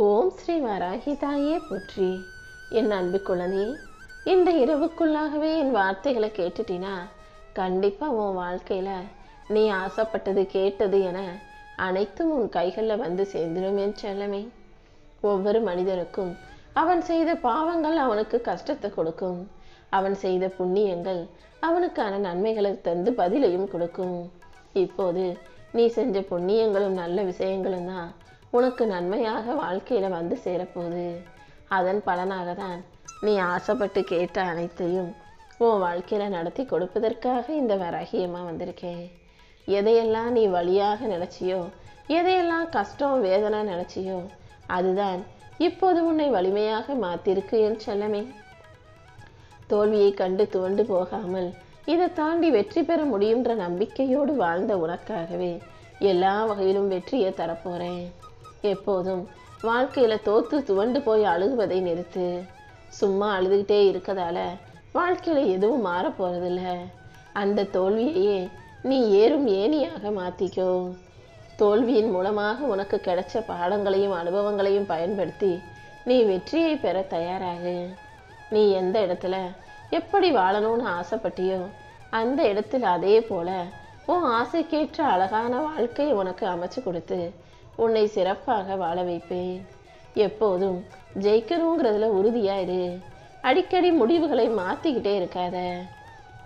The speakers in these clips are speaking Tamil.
ஓம் ஸ்ரீ வராகி தாயே போற்றி. என் அன்பு குழந்தை இந்த இரவுக்குள்ளாகவே என் வார்த்தைகளை கேட்டுட்டினா கண்டிப்பாக உன் வாழ்க்கையில் நீ ஆசைப்பட்டது கேட்டது என அனைத்தும் உன் கைகளில் வந்து சேர்ந்துடும் என் செல்லமே. ஒவ்வொரு மனிதனுக்கும் அவன் செய்த பாவங்கள் அவனுக்கு கஷ்டத்தை கொடுக்கும். அவன் செய்த புண்ணியங்கள் அவனுக்கான நன்மைகளை தந்து பதிலையும் கொடுக்கும். இப்போது நீ செஞ்ச புண்ணியங்களும் நல்ல விஷயங்களும் தான் உனக்கு நன்மையாக வாழ்க்கையில் வந்து சேரப்போகுது. அதன் பலனாக தான் நீ ஆசைப்பட்டு கேட்ட அனைத்தையும் உன் வாழ்க்கையில் நடத்தி கொடுப்பதற்காக இந்த வராகியமாக வந்திருக்கேன் எதையெல்லாம் நீ வழியாக நினச்சியோ எதையெல்லாம் கஷ்டம் வேதனை நினச்சியோ அதுதான் இப்போது உன்னை வலிமையாக மாத்திருக்கு என் செல்லமே. தோல்வியை கண்டு துவண்டு போகாமல் இதை தாண்டி வெற்றி பெற முடியுன்ற நம்பிக்கையோடு வாழ்ந்த உனக்காகவே எல்லா வகையிலும் வெற்றியை தரப்போகிறேன் எப்போதும் வாழ்க்கையில் தோற்று துவண்டு போய் அழுகுவதை நிறுத்து. சும்மா அழுதுகிட்டே இருக்கதால வாழ்க்கையில் எதுவும் மாற போகிறதில்ல அந்த தோல்வியையே நீ ஏறும் ஏணியாக மாற்றிக்கோ தோல்வியின் மூலமாக உனக்கு கிடைச்ச பாடங்களையும் அனுபவங்களையும் பயன்படுத்தி நீ வெற்றியை பெற தயாராகு. நீ எந்த இடத்துல எப்படி வாழணும்னு ஆசைப்பட்டியோ அந்த இடத்தில் அதே போல உன் ஆசைக்கேற்ற அழகான வாழ்க்கையை உனக்கு அமைச்சு கொடுத்து உன்னை சிறப்பாக வாழ வைப்பேன். எப்போதும் ஜெயிக்கணுங்கிறதுல உறுதியாயிரு அடிக்கடி முடிவுகளை மாற்றிக்கிட்டே இருக்காத.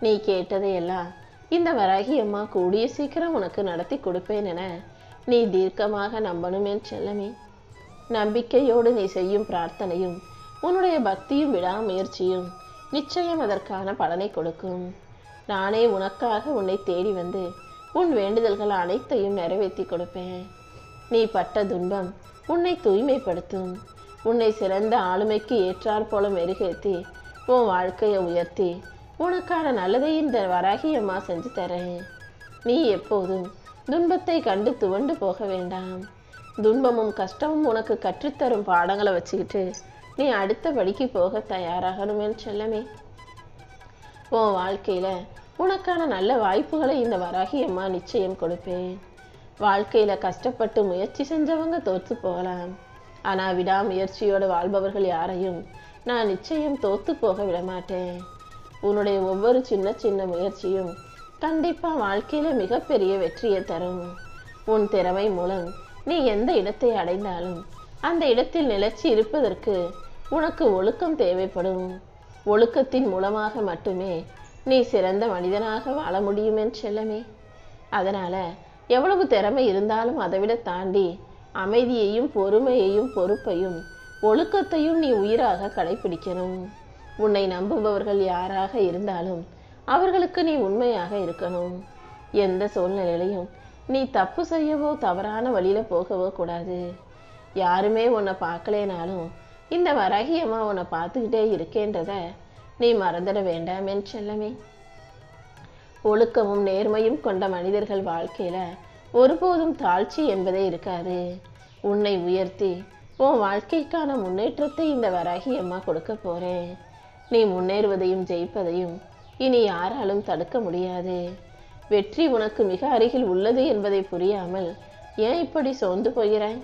நீ கேட்டதையெல்லாம் இந்த வராகி அம்மா கூடிய சீக்கிரம் உனக்கு நடத்தி கொடுப்பேன் என நீ தீர்க்கமாக நம்பணுமே செல்லமே. நம்பிக்கையோடு நீ செய்யும் பிரார்த்தனையும் உன்னுடைய பக்தியும் விடாமுயற்சியும் நிச்சயம் அதற்கான பலனை கொடுக்கும். நானே உனக்காக உன்னை தேடி வந்து உன் வேண்டுதல்கள் அனைத்தையும் நிறைவேற்றி கொடுப்பேன். நீ பட்ட துன்பம் உன்னை தூய்மைப்படுத்தும். உன்னை சிறந்த ஆளுமைக்கு ஏற்றாற் போல மெருகேற்றி உன் வாழ்க்கையை உயர்த்தி உனக்கான நல்லதை இந்த வராகி அம்மா செஞ்சு தரேன். நீ எப்போதும் துன்பத்தை கண்டு துவண்டு போக வேண்டாம். துன்பமும் கஷ்டமும் உனக்கு கற்றுத்தரும் பாடங்களை வச்சுக்கிட்டு நீ அடுத்த படிக்கு போக தயாராகணுமே செல்லமே. உன் வாழ்க்கையில் உனக்கான நல்ல வாய்ப்புகளை இந்த வராகி அம்மா நிச்சயம் கொடுப்பேன். வாழ்க்கையில் கஷ்டப்பட்டு முயற்சி செஞ்சவங்க தோற்று போகலாம். ஆனால் விடாமுயற்சியோடு வாழ்பவர்கள் யாரையும் நான் நிச்சயம் தோற்று போக விடமாட்டேன் உன்னுடைய ஒவ்வொரு சின்ன சின்ன முயற்சியும் கண்டிப்பாக வாழ்க்கையில் மிகப்பெரிய வெற்றியை தரும். உன் திறமை மூலம் நீ எந்த இடத்தை அடைந்தாலும் அந்த இடத்தில் நிலைச்சி இருப்பதற்கு உனக்கு ஒழுக்கம் தேவைப்படும். ஒழுக்கத்தின் மூலமாக மட்டுமே நீ சிறந்த மனிதனாக வாழ முடியும் செல்லமே. அதனால் எவ்வளவு திறமை இருந்தாலும் அதை விட தாண்டி அமைதியையும் பொறுமையையும் பொறுப்பையும் ஒழுக்கத்தையும் நீ உயிராக கடைபிடிக்கணும் உன்னை நம்புபவர்கள் யாராக இருந்தாலும் அவர்களுக்கு நீ உண்மையாக இருக்கணும். எந்த சூழ்நிலையிலையும் நீ தப்பு செய்யவோ தவறான வழியில் போகவோ கூடாது. யாருமே உன்னை பார்க்கலேனாலும் இந்த வராகியம்மா உன்னை பார்த்துக்கிட்டே இருக்கேன்றத நீ மறந்துட வேண்டாமேன்னு செல்லமே. ஒழுக்கமும் நேர்மையும் கொண்ட மனிதர்கள் வாழ்க்கையில ஒருபோதும் தாழ்ச்சி என்பதே இருக்காது. உன்னை உயர்த்தி உன் வாழ்க்கைக்கான முன்னேற்றத்தை இந்த வராகி அம்மா கொடுக்க போறேன். நீ முன்னேறுவதையும் ஜெயிப்பதையும் இனி யாராலும் தடுக்க முடியாது. வெற்றி உனக்கு மிக அருகில் உள்ளது என்பதை புரியாமல் ஏன் இப்படி சோர்ந்து போகிறாய்?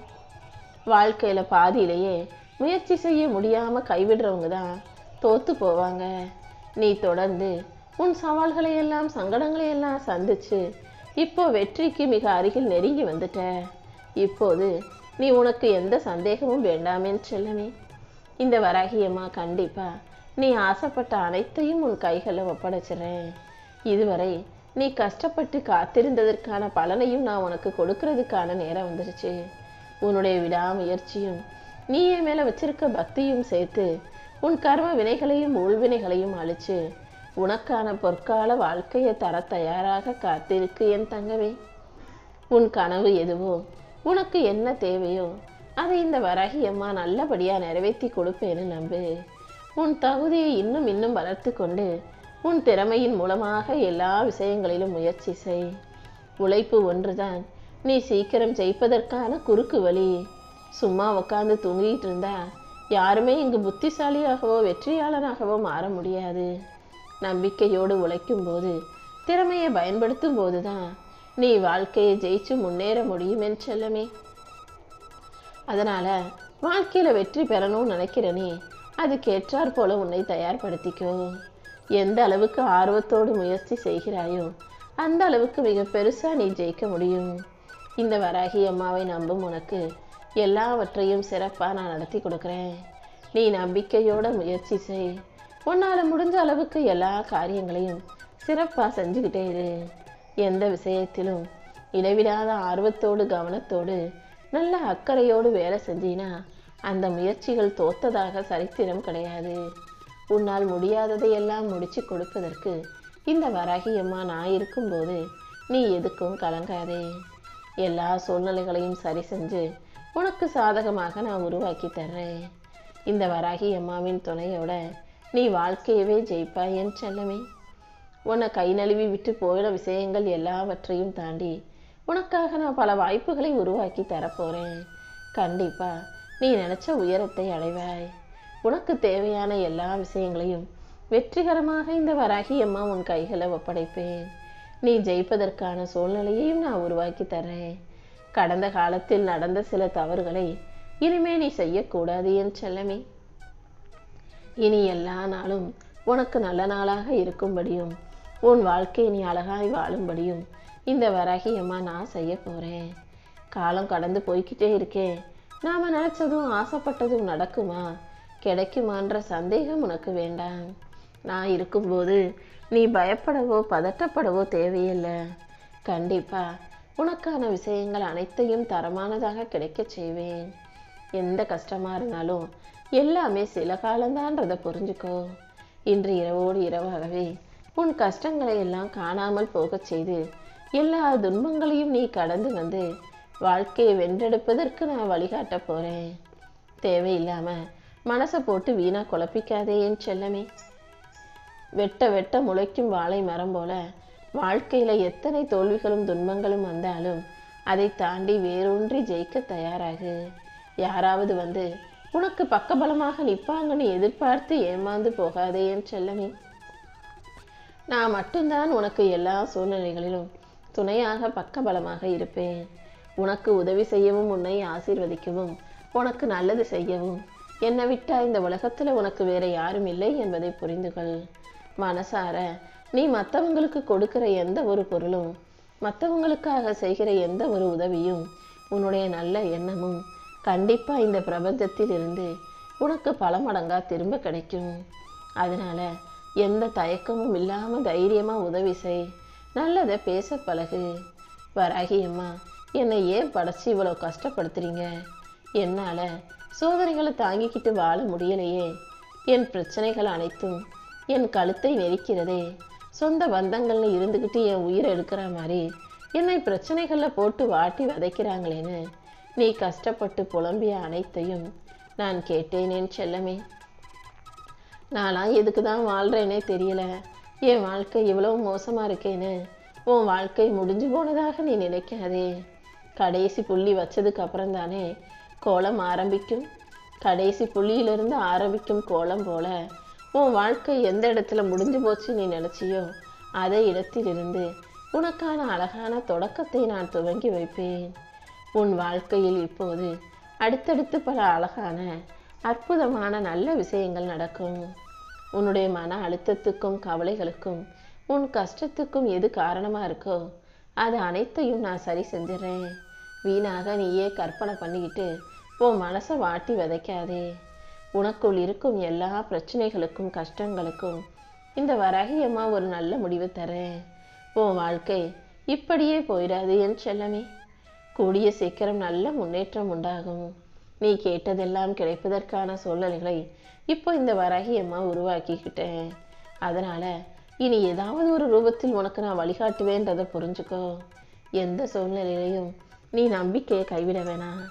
வாழ்க்கையில பாதியிலேயே முயற்சி செய்ய முடியாம கைவிடுறவங்க தான் தோத்து போவாங்க. நீ தொடர்ந்து உன் சவால்களை எல்லாம் சங்கடங்களை எல்லாம் சந்திச்சு இப்போ வெற்றிக்கு மிக அருகில் நெருங்கி வந்துட்ட. இப்போது நீ உனக்கு எந்த சந்தேகமும் வேண்டாமே செல்லமே. இந்த வராகியம்மா கண்டிப்பா நீ ஆசைப்பட்ட அனைத்தையும் உன் கைகளில் ஒப்படைச்சிடுறேன் இதுவரை நீ கஷ்டப்பட்டு காத்திருந்ததற்கான பலனையும் நான் உனக்கு கொடுக்கறதுக்கான நேரம் வந்துருச்சு. உன்னுடைய விடாமுயற்சியும் நீ என் மேல வச்சிருக்க பக்தியும் சேர்த்து உன் கர்ம வினைகளையும் உள்வினைகளையும் அழிச்சு உனக்கான பொற்கால வாழ்க்கையை தர தயாராக காத்திருக்கு என் தங்கவே. உன் கனவு எதுவோ உனக்கு என்ன தேவையோ அதை இந்த வராகி அம்மா நல்லபடியா நிறைவேற்றி கொடுப்பேன்னு நம்பு. உன் தகுதியை இன்னும் இன்னும் வளர்த்து கொண்டு உன் திறமையின் மூலமாக எல்லா விஷயங்களிலும் முயற்சி செய். உழைப்பு ஒன்றுதான் நீ சீக்கிரம் ஜெயிப்பதற்கான குறுக்கு வழி. சும்மா உட்காந்து தூங்கிட்டு இருந்தா யாருமே இங்கு புத்திசாலியாகவோ வெற்றியாளனாகவோ மாற முடியாது. நம்பிக்கையோடு உழைக்கும் போது திறமையை பயன்படுத்தும் போதுதான் நீ வாழ்க்கையை ஜெயிச்சு முன்னேற முடியும் என் செல்லமே. அதனால வாழ்க்கையில் வெற்றி பெறணும்னு நினைக்கிறனே நீ அதுக்கேற்றாற் போல உன்னை தயார்படுத்திக்கோ. எந்த அளவுக்கு ஆர்வத்தோடு முயற்சி செய்கிறாயோ அந்த அளவுக்கு மிக பெருசாக நீ ஜெயிக்க முடியும். இந்த வராகி அம்மாவை நம்பும் உனக்கு எல்லாவற்றையும் சிறப்பாக நான் நடத்தி கொடுக்குறேன். நீ நம்பிக்கையோட முயற்சி செய். உன்னால் முடிஞ்ச அளவுக்கு எல்லா காரியங்களையும் சிறப்பாக செஞ்சுக்கிட்டே இரு. எந்த விஷயத்திலும் இடைவிடாத ஆர்வத்தோடு கவனத்தோடு நல்ல அக்கறையோடு வேலை செஞ்சினா அந்த முயற்சிகள் தோத்ததாக சரித்திரம் கிடையாது. உன்னால் முடியாததை எல்லாம் முடிச்சு கொடுப்பதற்கு இந்த வராகியம்மா நான் இருக்கும்போது நீ எதுக்கும் கலங்காதே. எல்லா சூழ்நிலைகளையும் சரி செஞ்சு உனக்கு சாதகமாக நான் உருவாக்கி தர்றேன். இந்த வராகி அம்மாவின் துணையோட நீ வாழ்க்கையவே ஜெயிப்பாய் என் செல்லமே. உன்னை கை நழுவி விட்டு போயிட விஷயங்கள் எல்லாவற்றையும் தாண்டி உனக்காக நான் பல வாய்ப்புகளை உருவாக்கி தரப்போகிறேன் கண்டிப்பாக நீ நினச்ச உயரத்தை அடைவாய். உனக்கு தேவையான எல்லா விஷயங்களையும் வெற்றிகரமாக இந்த வராகி அம்மா உன் கைகளை ஒப்படைப்பேன். நீ ஜெயிப்பதற்கான சூழ்நிலையையும் நான் உருவாக்கி தரேன் கடந்த காலத்தில் நடந்த சில தவறுகளை இனிமே நீ செய்யக்கூடாது என் செல்லமே. இனி எல்லா நாளும் உனக்கு நல்ல நாளாக இருக்கும்படியும் உன் வாழ்க்கை நீ அழகாய் வாழும்படியும் இந்த வராகியம்மா நான் செய்ய போறேன். காலம் கடந்து போய்கிட்டே இருக்கேன் நாம நினைச்சதும் ஆசைப்பட்டதும் நடக்குமா? கிடைக்குமான்ற சந்தேகம் உனக்கு வேண்டாம். நான் இருக்கும்போது நீ பயப்படவோ பதட்டப்படவோ தேவையில்லை. கண்டிப்பா உனக்கான விஷயங்கள் அனைத்தையும் தரமானதாக கிடைக்கச் செய்வேன். எந்த கஷ்டமாக இருந்தாலும் எல்லாமே சில காலம்தான்றதை புரிஞ்சுக்கோ. இன்று இரவோடு இரவாகவே உன் கஷ்டங்களை எல்லாம் காணாமல் போகச் செய்து எல்லா துன்பங்களையும் நீ கடந்து வந்து வாழ்க்கையை வென்றெடுப்பதற்கு நான் வழிகாட்ட போகிறேன் தேவையில்லாமல் மனசை போட்டு வீணாக குழப்பிக்காதே என் செல்லமே. வெட்ட வெட்ட முளைக்கும் வாழை மரம் போல வாழ்க்கையில் எத்தனை தோல்விகளும் துன்பங்களும் வந்தாலும் அதை தாண்டி வேரூன்றி ஜெயிக்க தயாராகு. யாராவது வந்து உனக்கு பக்கபலமாக நிற்பாங்கன்னு எதிர்பார்த்து ஏமாந்து போகாதே என் செல்லமே. நான் மட்டும்தான் உனக்கு எல்லா சூழ்நிலைகளிலும் துணையாக பக்கபலமாக இருப்பேன். உனக்கு உதவி செய்யவும் உன்னை ஆசீர்வதிக்கவும் உனக்கு நல்லது செய்யவும். என்னை விட்டா இந்த உலகத்தில் உனக்கு வேற யாரும் இல்லை என்பதை புரிந்துகள். மனசார நீ மற்றவங்களுக்கு கொடுக்கிற எந்த ஒரு பொருளும் மற்றவங்களுக்காக செய்கிற எந்த ஒரு உதவியும் உன்னுடைய நல்ல எண்ணமும் கண்டிப்பாக இந்த பிரபஞ்சத்தில் இருந்து உனக்கு பல மடங்காக திரும்ப கிடைக்கும். அதனால் எந்த தயக்கமும் இல்லாமல் தைரியமாக உதவி செய். நல்லதை பேச பழகு. வராகி அம்மா என்னை ஏன் படைச்சி இவ்வளோ கஷ்டப்படுத்துறீங்க? என்னால் சோதனைகளை தாங்கிக்கிட்டு வாழ முடியலையே. என் பிரச்சனைகள் அனைத்தும் என் கழுத்தை நெரிக்கிறதே. சொந்த பந்தங்கள்னு இருந்துக்கிட்டு என் உயிரை எடுக்கிற மாதிரி என்னை பிரச்சனைகளில் போட்டு வாட்டி வதைக்கிறாங்களேன்னு நீ கஷ்டப்பட்டு புலம்பிய அனைத்தையும் நான் கேட்டேனேன் செல்லமே. நான்லாம் எதுக்கு தான் வாழ்கிறேனே தெரியல. என் வாழ்க்கை இவ்வளோ மோசமாக இருக்கேன்னு உன் வாழ்க்கை முடிஞ்சு போனதாக நீ நினைக்காதே. கடைசி புள்ளி வச்சதுக்கு அப்புறம் தானே கோலம் ஆரம்பிக்கும். கடைசி புள்ளியிலிருந்து ஆரம்பிக்கும் கோலம் போல உன் வாழ்க்கை எந்த இடத்துல முடிஞ்சு போச்சு நீ நினச்சியோ அதே இடத்திலிருந்து உனக்கான அழகான தொடக்கத்தை நான் துவங்கி வைப்பேன். உன் வாழ்க்கையில் இப்போது அடுத்தடுத்து பல அழகான அற்புதமான நல்ல விஷயங்கள் நடக்கும். உன்னுடைய மன அழுத்தத்துக்கும் கவலைகளுக்கும் உன் கஷ்டத்துக்கும் எது காரணமாக இருக்கோ அது அனைத்தையும் நான் சரி செஞ்சிடறேன். வீணாக நீயே கற்பனை பண்ணிக்கிட்டு உன் மனசை வாட்டி விதைக்காதே. உனக்குள் இருக்கும் எல்லா பிரச்சனைகளுக்கும் கஷ்டங்களுக்கும் இந்த வராகியம்மா ஒரு நல்ல முடிவு தரேன். உன் வாழ்க்கை இப்படியே போயிடாது என் செல்லமே. கூடிய சீக்கிரம் நல்ல முன்னேற்றம் உண்டாகும். நீ கேட்டதெல்லாம் கிடைப்பதற்கான சூழ்நிலைகளை இப்போ இந்த வராகி அம்மா உருவாக்கிக்கிட்டேன். அதனால் இனி ஏதாவது ஒரு ரூபத்தில் உனக்கு நான் வழிகாட்டுவேன்றதை புரிஞ்சுக்கோ. எந்த சூழ்நிலையிலையும் நீ நம்பிக்கையை கைவிட வேணாம்.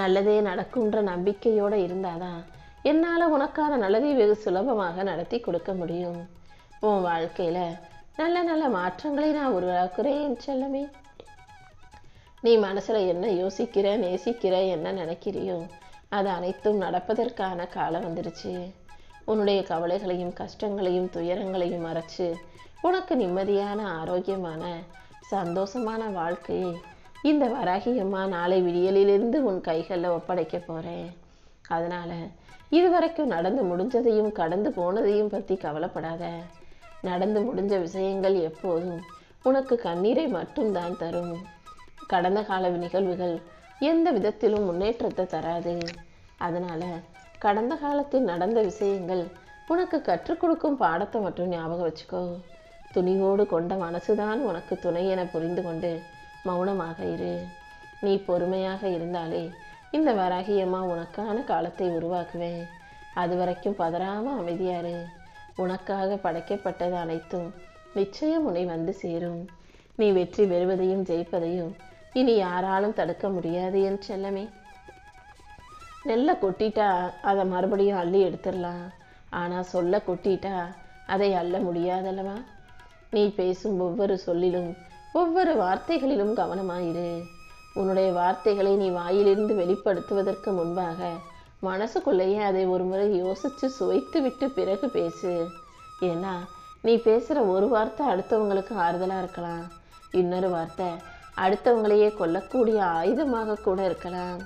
நல்லதே நடக்குன்ற நம்பிக்கையோடு இருந்தாதான் என்னால் உனக்கான நல்லதை வெகு சுலபமாக நடத்தி கொடுக்க முடியும். உன் வாழ்க்கையில் நல்ல நல்ல மாற்றங்களை நான் உருவாக்குறேன் செல்லமே. நீ மனசில் என்ன யோசிக்கிற நேசிக்கிற என்ன நினைக்கிறியோ அது அனைத்தும் நடப்பதற்கான காலம் வந்துருச்சு. உன்னுடைய கவலைகளையும் கஷ்டங்களையும் துயரங்களையும் மறைச்சு உனக்கு நிம்மதியான ஆரோக்கியமான சந்தோஷமான வாழ்க்கையை இந்த வராகியம்மா நாளை விடியலிலிருந்து உன் கைகளில் ஒப்படைக்க போகிறேன் அதனால் இதுவரைக்கும் நடந்து முடிஞ்சதையும் கடந்து போனதையும் பற்றி கவலைப்படாத. நடந்து முடிஞ்ச விஷயங்கள் எப்போதும் உனக்கு கண்ணீரை மட்டும்தான் தரும். கடந்த கால நிகழ்வுகள் எந்த விதத்திலும் முன்னேற்றத்தை தராது. அதனால கடந்த காலத்தில் நடந்த விஷயங்கள் உனக்கு கற்றுக் கொடுக்கும் பாடத்தை மட்டும் ஞாபகம் வச்சுக்கோ. துணிவோடு கொண்ட மனசுதான் உனக்கு துணை என புரிந்து கொண்டு மௌனமாக இரு. நீ பொறுமையாக இருந்தாலே இந்த வராகியம்மா உனக்கான காலத்தை உருவாக்குவேன். அது வரைக்கும் பதறாம அமைதியாரு உனக்காக படைக்கப்பட்டது அனைத்தும் நிச்சயம் உன்னை வந்து சேரும். நீ வெற்றி பெறுவதையும் ஜெயிப்பதையும் இனி யாராலும் தடுக்க முடியாது என் செல்லமே. நெல்லை கொட்டிட்டா அதை மறுபடியும் அள்ளி எடுத்துடலாம். ஆனால் சொல்ல கொட்டிட்டா அதை அள்ள முடியாதல்லவா? நீ பேசும் ஒவ்வொரு சொல்லிலும் ஒவ்வொரு வார்த்தைகளிலும் கவனமாயிரு. உன்னுடைய வார்த்தைகளை நீ வாயிலிருந்து வெளிப்படுத்துவதற்கு முன்பாக மனசுக்குள்ளேயே அதை ஒரு முறை யோசித்து சுவைத்து விட்டு பிறகு பேசு. ஏன்னா நீ பேசுகிற ஒரு வார்த்தை அடுத்தவங்களுக்கு ஆறுதலாக இருக்கலாம். இன்னொரு வார்த்தை அடுத்தவங்களையே கொல்லக்கூடிய ஆயுதமாக கூட இருக்கலாம்.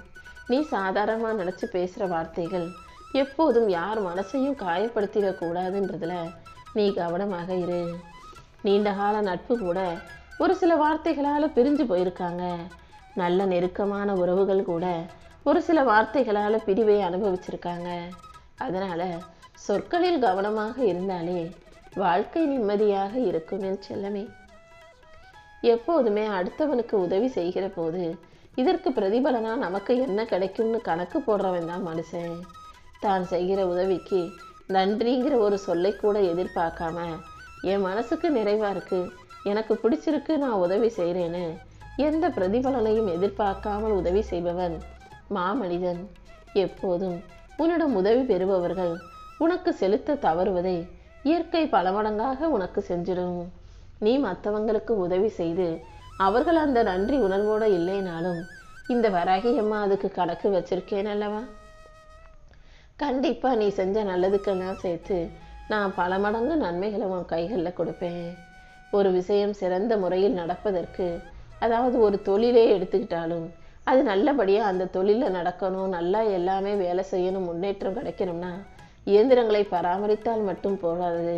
நீ சாதாரணமாக நினச்சி பேசுகிற வார்த்தைகள் எப்போதும் யார் மனசையும் காயப்படுத்திடக்கூடாதுன்றதுல நீ கவனமாக இரு. நீண்ட கால நட்பு கூட ஒரு சில வார்த்தைகளால் பிரிஞ்சு போயிருக்காங்க. நல்ல நெருக்கமான உறவுகள் கூட ஒரு சில வார்த்தைகளால் பிரிவை அனுபவிச்சிருக்காங்க. அதனால் சொற்களில் கவனமாக இருந்தாலே வாழ்க்கை நிம்மதியாக இருக்கும் என் செல்லமே. எப்போதுமே அடுத்தவனுக்கு உதவி செய்கிற போது இதற்கு பிரதிபலனா நமக்கு என்ன கிடைக்கும்னு கணக்கு போடுறவன் தான் மனுஷன். தான் செய்கிற உதவிக்கு நன்றிங்கிற ஒரு சொல்லை கூட எதிர்பார்க்காம என் மனசுக்கு நிறைவா இருக்கு எனக்கு பிடிச்சிருக்கு நான் உதவி செய்கிறேன்னு எந்த பிரதிபலனையும் எதிர்பார்க்காமல் உதவி செய்பவன் மாமனிதன். எப்போதும் உன்னிடம் உதவி பெறுபவர்கள் உனக்கு செலுத்த தவறுவதை இயற்கை பல மடங்காக உனக்கு செஞ்சிடும். நீ மற்றவங்களுக்கு உதவி செய்து அவர்கள் அந்த நன்றி உணர்வோடு இல்லைனாலும் இந்த வராகி அம்மா அதுக்கு கணக்கு வச்சிருக்கேன் அல்லவா? கண்டிப்பாக நீ செஞ்ச நல்லதுக்கெல்லாம் சேர்த்து நான் பல மடங்கு நன்மைகளை உன் கைகளில் கொடுப்பேன். ஒரு விஷயம் சிறந்த முறையில் நடப்பதற்கு அதாவது ஒரு தொழிலே எடுத்துக்கிட்டாலும் அது நல்லபடியாக அந்த தொழிலில் நடக்கணும் நல்லா எல்லாமே வேலை செய்யணும் முன்னேற்றம் கிடைக்கணும்னா இயந்திரங்களை பராமரித்தால் மட்டும் போதாது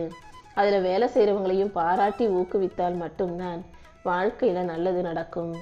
அதில் வேலை செய்கிறவங்களையும் பாராட்டி ஊக்குவித்தால் மட்டும்தான் வாழ்க்கையில் நல்லது நடக்கும்.